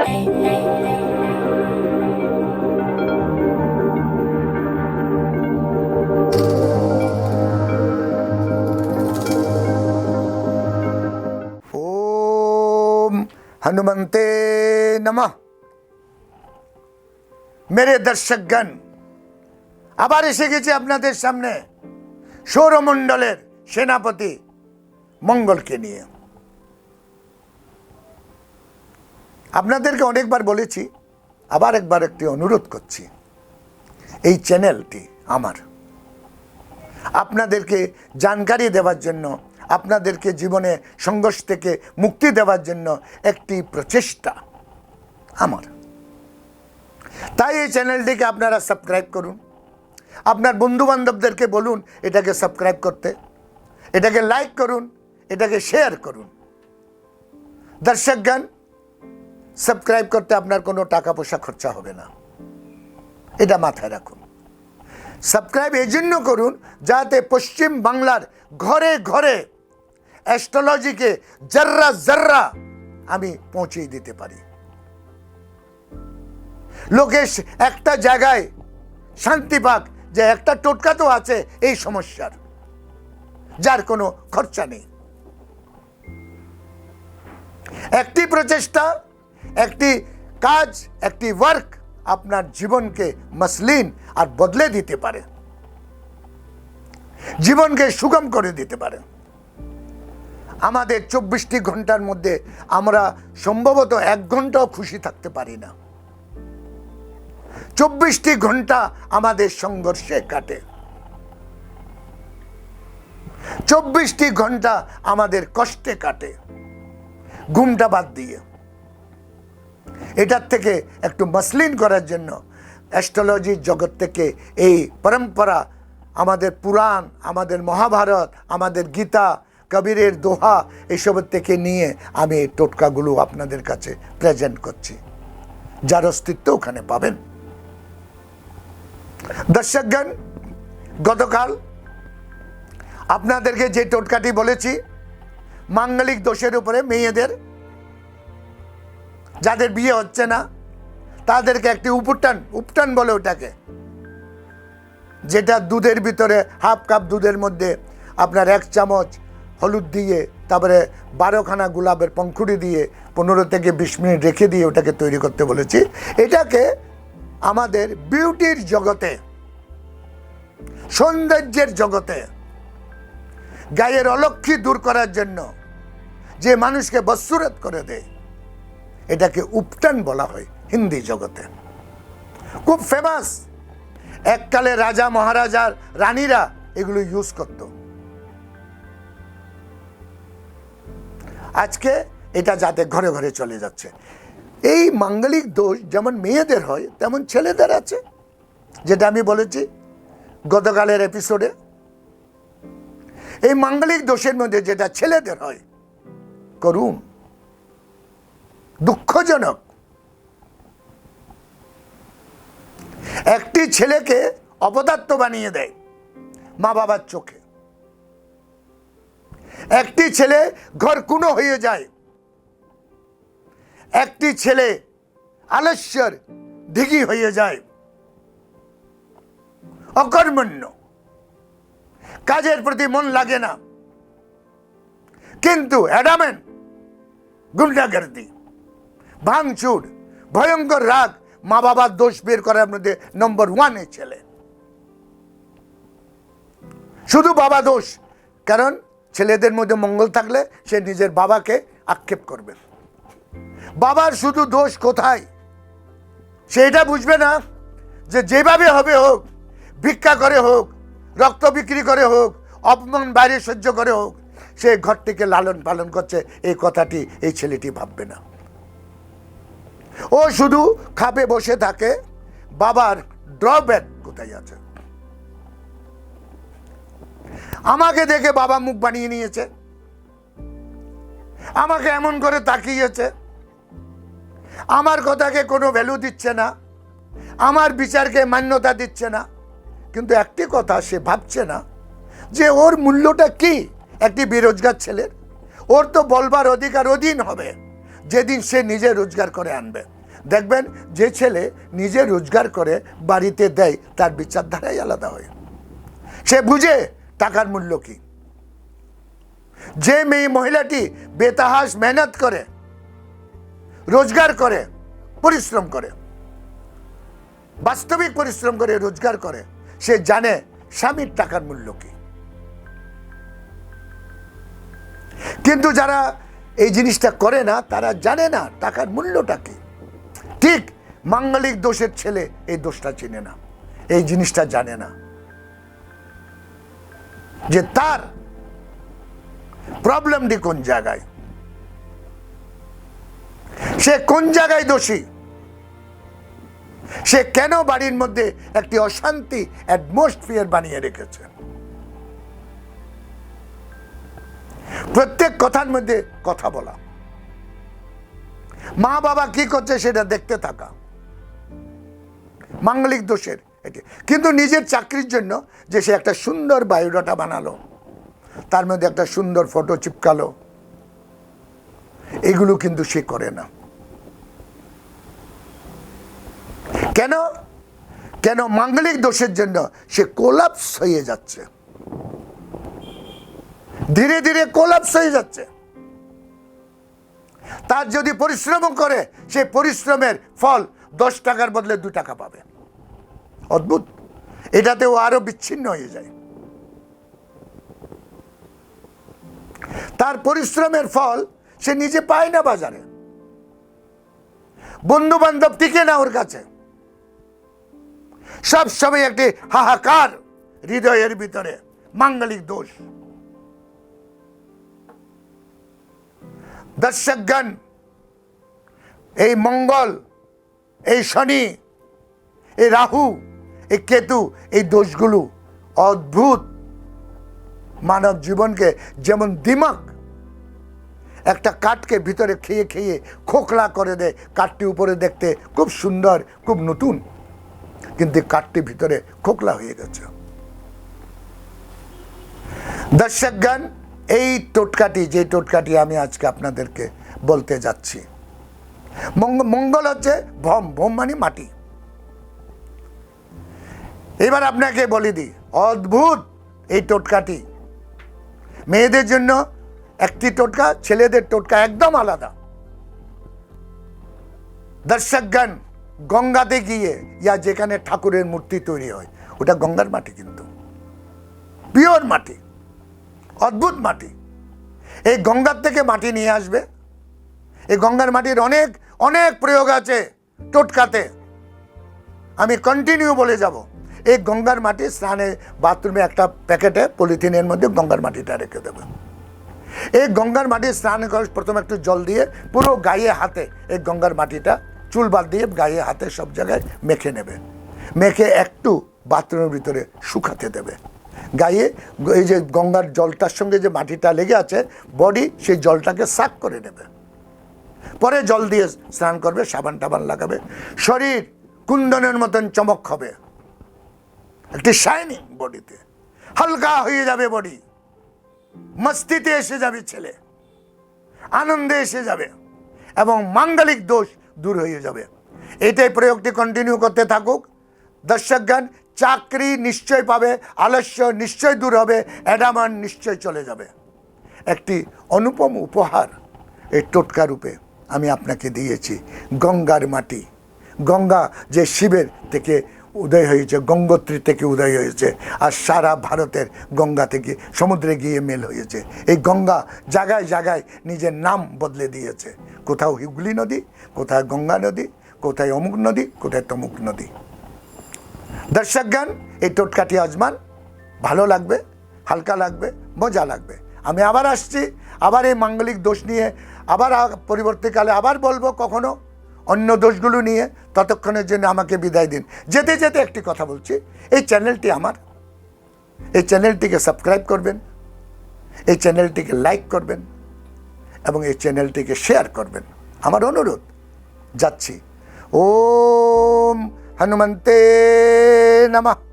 ओम हनुमंते नमः মেরে দর্শকগণ আবার এসে গেছি আপনাদের সামনে সৌরমণ্ডলের সেনাপতি মঙ্গলকে নিয়ে আপনাদেরকে অনেকবার বলেছি, আবার একবার একটি অনুরোধ করছি। এই চ্যানেলটি আমার। আপনাদেরকে জানকারি দেওয়ার জন্য, আপনাদেরকে জীবনে সংঘর্ষ থেকে মুক্তি দেওয়ার জন্য একটি প্রচেষ্টা আমার। তাই এই চ্যানেলটিকে আপনারা সাবস্ক্রাইব করুন। আপনার বন্ধু বান্ধবদেরকে বলুন, এটাকে সাবস্ক্রাইব করতে। এটাকে লাইক করুন, এটাকে শেয়ার করুন। দর্শকগণ সাবস্ক্রাইব করতে আপনার কোনো টাকা পয়সা খরচা হবে না। এটা মাথায় রাখুন। সাবস্ক্রাইব এই জন্য করুন যাতে পশ্চিম বাংলার ঘরে ঘরে অ্যাস্ট্রোলজিকে জর্রা জর্রা আমি পৌঁছে দিতে পারি। লোকে স- একটা জায়গায় শান্তি পাক যে একটা টোটকা তো আছে এই সমস্যার, যার কোনো খরচা নেই। একটি প্রচেষ্টা একটি কাজ, একটি ওয়ার্ক আপনার জীবনকে মসলিন আর বদলে দিতে পারে। জীবনকে সুগম করে দিতে পারে। আমাদের চব্বিশটি ঘণ্টার মধ্যে আমরা সম্ভবত এক ঘন্টাও খুশি থাকতে পারি না। চব্বিশটি ঘণ্টা আমাদের সংঘর্ষে কাটে। চব্বিশটি ঘণ্টা আমাদের কষ্টে কাটে। ঘুমটা বাদ দিয়ে। এটার থেকে একটু মসলিন করার জন্য অ্যাস্ট্রোলজির জগৎ থেকে এই পরম্পরা আমাদের পুরাণ, আমাদের মহাভারত, আমাদের গীতা, কবিরের দোহা এসবের থেকে নিয়ে আমি এই টোটকাগুলো আপনাদের কাছে প্রেজেন্ট করছি। যার অস্তিত্ব ওখানে পাবেন। দর্শকগণ, গতকাল আপনাদেরকে যে টোটকাটি বলেছি, মাঙ্গলিক দোষের উপরে মেয়েদের যাদের বিয়ে হচ্ছে না, তাদেরকে একটি উপটান উপটান বলে ওটাকে। যেটা দুধের ভিতরে, হাফ কাপ দুধের মধ্যে আপনার এক চামচ হলুদ দিয়ে, তারপরে বারোখানা গোলাপের পঙ্খুড়ি দিয়ে পনেরো থেকে বিশ মিনিট রেখে দিয়ে ওটাকে তৈরি করতে বলেছি। এটাকে আমাদের বিউটির জগতে, সৌন্দর্যের জগতে, গায়ের অলক্ষী দূর করার জন্য যে মানুষকে বস্তুরত করে দেয় এটাকে উপটান বলা হয় হিন্দি জগতে। খুব ফেমাস এককালে রাজা, মহারাজার রানীরা এগুলো ইউজ করত। আজকে এটা যাতে ঘরে ঘরে চলে যাচ্ছে। এই মাঙ্গলিক দোষ যেমন মেয়েদের হয়, তেমন ছেলেদের আছে। যেটা আমি বলেছি গতকালের এপিসোডে এই মাঙ্গলিক দোষের মধ্যে যেটা ছেলেদের হয় করুন দুঃখজনক। একটি ছেলেকে অপদার্থ বানিয়ে দেয় মা বাবার চোখে। একটি ছেলে ঘর কুনো হয়ে যায়। একটি ছেলে আলস্যর দিঘি হয়ে যায়। অকর্মণ্য। কাজের প্রতি মন লাগে না। কিন্তু অ্যাডামেন গুন্ডাগর্দি। ভাঙচুর, ভয়ঙ্কর রাগ, মা বাবার দোষ বের করার মধ্যে নম্বর ওয়ানে ছেলে শুধু বাবা দোষ, কারণ ছেলেদের মধ্যে মঙ্গল থাকলে সে নিজের বাবাকে আক্ষেপ করবে। বাবার শুধু দোষ কোথায়? সে এটা বুঝবে না যে যেভাবে হবে হোক, ভিক্ষা করে হোক, রক্ত বিক্রি করে হোক, অপমান বাইরে সহ্য করে হোক, সে ঘরটিকে লালন পালন করছে, এই কথাটি এই ছেলেটি ভাববে না। ও শুধু খাপে বসে থাকে, বাবার ড্রব্যাক কোথায় আছে? আমাকে দেখে বাবা মুখ বানিয়ে নিয়েছে, আমাকে এমন করে তাকিয়েছে, আমার কথাকে কোনো ভ্যালু দিচ্ছে না, আমার বিচারকে মান্যতা দিচ্ছে না, কিন্তু একটি কথা সে ভাবছে না, যে ওর মূল্যটা কি? একটি বেরোজগার ছেলের, ওর তো বলবার অধিকার অধীন হবে। যেদিন সে নিজে রোজগার করে আনবে। দেখবেন, যে ছেলে নিজে রোজগার করে বাড়িতে দেয়, তার বিচারধারাই আলাদা হয়। সে বুঝে টাকার মূল্য কি। যে মেয়ে মহিলাটি বেতাহাস মেহনত করে, রোজগার করে, পরিশ্রম করে, বাস্তবিক পরিশ্রম করে রোজগার করে, সে জানে স্বামীর টাকার মূল্য কি। কিন্তু যারা এই জিনিসটা করে না, তারা জানে না টাকার মূল্যটা কি। ঠিক মাঙ্গলিক দোষের ছেলে এই দোষটা চেনে না, এই জিনিসটা জানে না। যে তার প্রবলেমটি কোন জায়গায়? সে কোন জায়গায় দোষী? সে কেন বাড়ির মধ্যে একটি অশান্তি অ্যাটমসফিয়ার বানিয়ে রেখেছে? প্রত্যেক কথার মধ্যে কথা বলা। মা বাবা কি করছে সেটা দেখতে থাকা। মাঙ্গলিক দোষের এটি। কিন্তু নিজের চাকরির জন্য যে সে একটা সুন্দর বায়োডাটা বানালো, তার মধ্যে একটা সুন্দর ফটো চিপকালো, এগুলো কিন্তু সে করে না। কেন? কেন মাঙ্গলিক দোষের জন্য সে কোলাপস হয়ে যাচ্ছে। ধীরে ধীরে কোলাপস হয়ে যাচ্ছে। তার যদি পরিশ্রম করে, সে পরিশ্রমের ফল দশ টাকার বদলে দু টাকা পাবে। অদ্ভুত। এটাতে ও আরও বিচ্ছিন্ন হয়ে যায়। তার পরিশ্রমের ফল সে নিজে পায় না বাজারে। বন্ধু বান্ধব টিকে না ওর কাছে। সব সময় একটি হাহাকার হৃদয়ের ভিতরে মাঙ্গলিক দোষ। দর্শকগণ, এই মঙ্গল, এই শনি, এই রাহু, এই কেতু, এই দোষগুলো অদ্ভুত মানব জীবনকে যেমন দিমাগ একটা কাঠকে ভিতরে খেয়ে খেয়ে খোকলা করে দেয়, কাঠটি উপরে দেখতে খুব সুন্দর, খুব নতুন। কিন্তু কাঠটি ভিতরে খোকলা হয়ে গেছে। দর্শকগণ এই টোটকাটি, যে টোটকাটি আমি আজকে আপনাদেরকে বলতে যাচ্ছি। মঙ্গ- মঙ্গল হচ্ছে ভম ভম মানে মাটি। এবার আপনাকে বলে দিই, অদ্ভুত এই টোটকাটি। মেয়েদের জন্য একটি টোটকা, ছেলেদের টোটকা একদম আলাদা। দর্শকগণ, গঙ্গাতে গিয়ে ইয়া যেখানে ঠাকুরের মূর্তি তৈরি হয়, ওটা গঙ্গার মাটি কিন্তু। পিওর মাটি। অদ্ভুত মাটি। এই গঙ্গার থেকে মাটি নিয়ে আসবে। এই গঙ্গার মাটির অনেক অনেক প্রয়োগ আছে টোটকাতে। আমি কন্টিনিউ বলে যাব। এই গঙ্গার মাটি স্নানে, বাথরুমে একটা প্যাকেটে পলিথিনের মধ্যে গঙ্গার মাটিটা রেখে দেবে। এই গঙ্গার মাটি স্নান করে প্রথমে একটু জল দিয়ে পুরো গায়ে হাতে এই গঙ্গার মাটিটা চুল বাদ দিয়ে গায়ে হাতে সব জায়গায় মেখে নেবে। মেখে একটু বাথরুমের ভিতরে শুকাতে দেবে। গায়ে এই যে গঙ্গার জলটার সঙ্গে যে মাটিটা লেগে আছে বডি সেই জলটাকে সাক করে নেবে। পরে জল দিয়ে স্নান করবে, সাবান টাবান লাগাবে। শরীর কুন্দনের মতন চমক হবে। একটি শাইনিং বডিতে হালকা হয়ে যাবে বডি মস্তিতে এসে যাবে ছেলে। আনন্দে এসে যাবে। এবং মাঙ্গলিক দোষ দূর হয়ে যাবে। এটাই প্রয়োগটি কন্টিনিউ করতে থাকুক। দর্শকগণ চাকরি নিশ্চয় পাবে, আলস্য নিশ্চয় দূর হবে অ্যাডামান নিশ্চয় চলে যাবে। একটি অনুপম উপহার এই টোটকা রূপে আমি আপনাকে দিয়েছি, গঙ্গার মাটি। গঙ্গা যে শিবের থেকে উদয় হয়েছে, গঙ্গোত্রী থেকে উদয় হয়েছে, আর সারা ভারতের গঙ্গা থেকে সমুদ্রে গিয়ে মেল হয়েছে। এই গঙ্গা জায়গায় জায়গায় নিজের নাম বদলে দিয়েছে। কোথাও হুগলি নদী, কোথায় গঙ্গা নদী, কোথায় অমুক নদী, কোথায় তমুক নদী। দর্শকগণ এই টোটকাটি আজমান ভালো লাগবে, হালকা লাগবে, মজা লাগবে। আমি আবার আসছি, আবার এই মাঙ্গলিক দোষ নিয়ে, আবার পরবর্তীকালে আবার বলব কখনো অন্য দোষগুলো নিয়ে, ততক্ষণের জন্য আমাকে বিদায় দিন। যেতে যেতে একটি কথা বলছি, এই চ্যানেলটি আমার। এই চ্যানেলটিকে সাবস্ক্রাইব করবেন, এই চ্যানেলটিকে লাইক করবেন, এবং এই চ্যানেলটিকে শেয়ার করবেন। আমার অনুরোধ, যাচ্ছি। ওম হনুমন্তে নমঃ